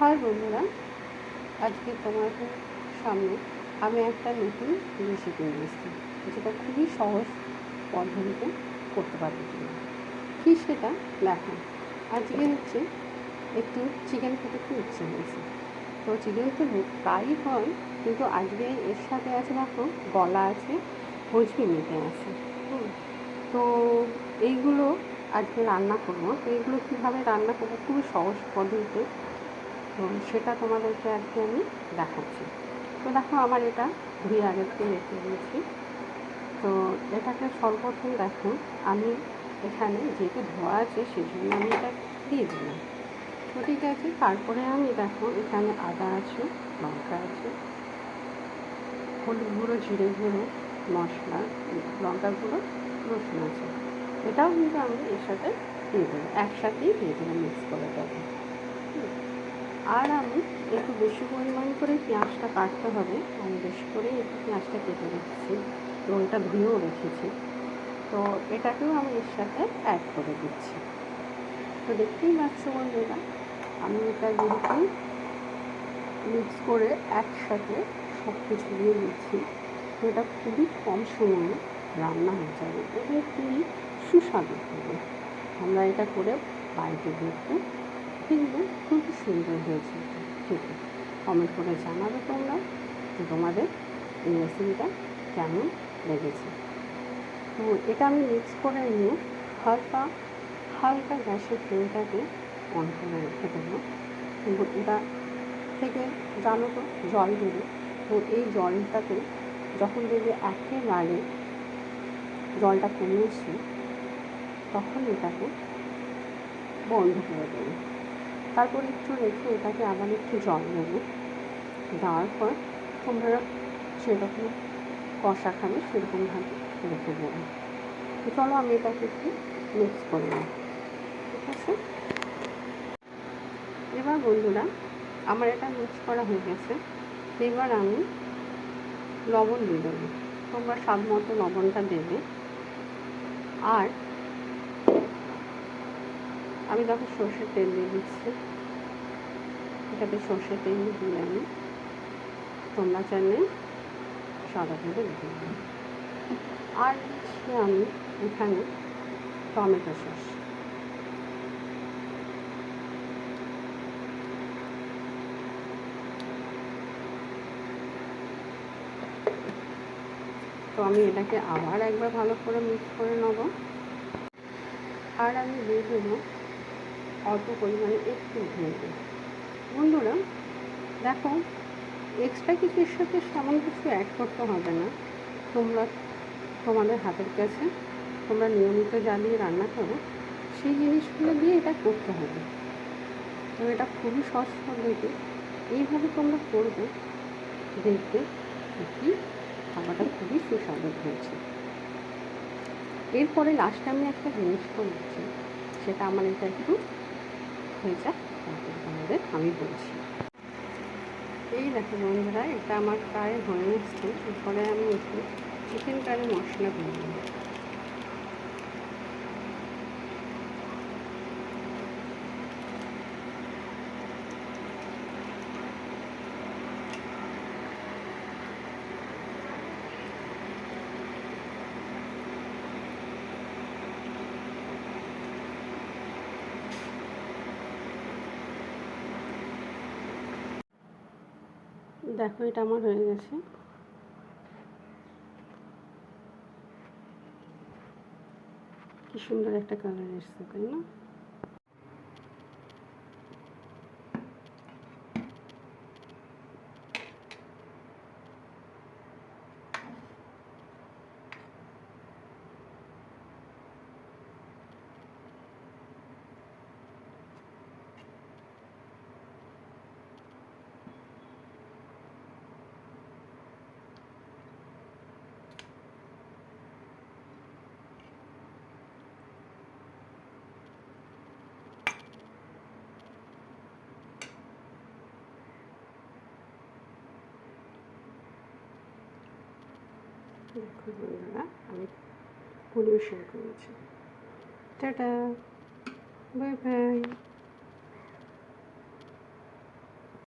High বন্ধুরা, আজকে তোমাদের সামনে আমি একটা নতুন রেসিপি নিয়ে এসেছি, যেটা খুবই সহজ পদ্ধতিতে করতে পারবে তুমি। কী সেটা? দেখো, আজকে হচ্ছে একটু চিকেন খেতে খুব ইচ্ছে হয়েছে। তো চিকেন তো প্রায়ই হয়, কিন্তু আজকে এর সাথে আছে দেখো, গলা আছে হজমি মেটে আছে। তো এইগুলো আজকে রান্না করব। তো এইগুলো কীভাবে রান্না করব? খুবই সহজ পদ্ধতিতে তো সেটা তোমাদেরকে আজকে আমি দেখাচ্ছি। তো দেখো, আমার এটা ধুয়ে আগের থেকে রেখে দিয়েছি। তো এটাকে সর্বপ্রথম দেখো, আমি এখানে যেহেতু ধোয়া আছে সেই জন্য আমি এটা দিয়ে দিলাম। তো ঠিক আছে, তারপরে আমি দেখো, এখানে আদা আছে, লঙ্কা আছে, হলুদ গুঁড়ো, জিরে গুঁড়ো, মশলা, লঙ্কা গুঁড়ো, রসুন আছে। এটাও কিন্তু আমি এর সাথে দিয়ে দেবো একসাথেই দিয়ে দেবো মিক্স করে দেবো। আর আমি একটু বেশি পরিমাণ করে পেঁয়াজটা কাটতে হবে আমি বেশি করে একটু পেঁয়াজটা কেটে রেখেছি এবং এটা ধুয়েও রেখেছি। তো এটাকেও আমি এর সাথে অ্যাড করে দিচ্ছি। তো দেখতেই পাচ্ছ বন্ধুরা, আমি এটা যেহেতু মিক্স করে একসাথে সব কিছু দিয়ে দিচ্ছি। তো এটা খুবই কম সময়ে রান্না হয়ে যাবে। এবং খুবই সুস্বাদু হবে আমরা এটা করে বাড়িতে দেখতে কিন্তু খুবই সুন্দর হয়েছে। ঠিক কমেন্ট করে জানাবে তোমরা যে তোমাদের এই রেসিপিটা কেমন লেগেছে। তো এটা আমি মিক্স করে নিয়ে হালকা হালকা গ্যাসের ফ্লেমটাকে অন করে রেখে দেবো। কিন্তু এটা থেকে জানো তো, জল দেবে। তো এই জলটাকে যখন দেখবে একেবারে জলটা কমে এসছে, তখন এটাকে বন্ধ করে দেবে। তারপর একটু রেখে এটাকে আবার একটু জল দেবে। দেওয়ার পর তোমরা সেরকম কষা খাবে সেরকমভাবে রেখে দেবে। চলো আমি এটাকে একটু মিক্স করে নিই। ঠিক আছে? এবার বন্ধুরা, আমার এটা মিক্স করা হয়ে গেছে। এবার আমি লবণ দিয়ে দেবো। তোমরা স্বাদ মতো লবণটা দেবে। আর আমি দেখো সর্ষের তেল দিয়ে দিচ্ছি। এটাতে সর্ষের তেল দিয়ে আমি। তোমরা চাইলে সাদা তেলে দিতে আর দিচ্ছি আমি এখানে টমেটো সস। তো আমি এটাকে আবার একবার ভালো করে মিক্স করে নেব। আর আমি দিয়ে দেবো অল্প পরিমাণে একটু ভেঙে বন্ধুরা, দেখো এক্সট্রা কিছু সাথে তেমন কিছু অ্যাড করতে হবে না। তোমরা তোমাদের হাতের কাছে, তোমরা নিয়মিত জ্বালিয়ে রান্না করো। সেই জিনিসগুলো দিয়ে এটা করতে হবে। তো এটা খুবই সহজ পদ্ধতি। এইভাবে তোমরা করবে, দেখবে সত্যি খাবারটা খুবই সুস্বাদু হয়েছে। এরপরে লাস্টে আমি একটা জিনিস করছি, সেটা আমার এটা একটু হয়ে যায় তারপর তোমাদের আমি বলছি। এই দেখো বন্ধুরা, এটা আমার প্রায় হয়ে এসছে, এরপরে আমি একটু চিকেন কারি মশলা দিয়ে দেখো এটা আমার হয়ে গেছে। কি সুন্দর একটা কালার এসছে তাই না? দেখো বন্ধুরা আমি পরিবেশন করেছি। টাটা বাই বাই।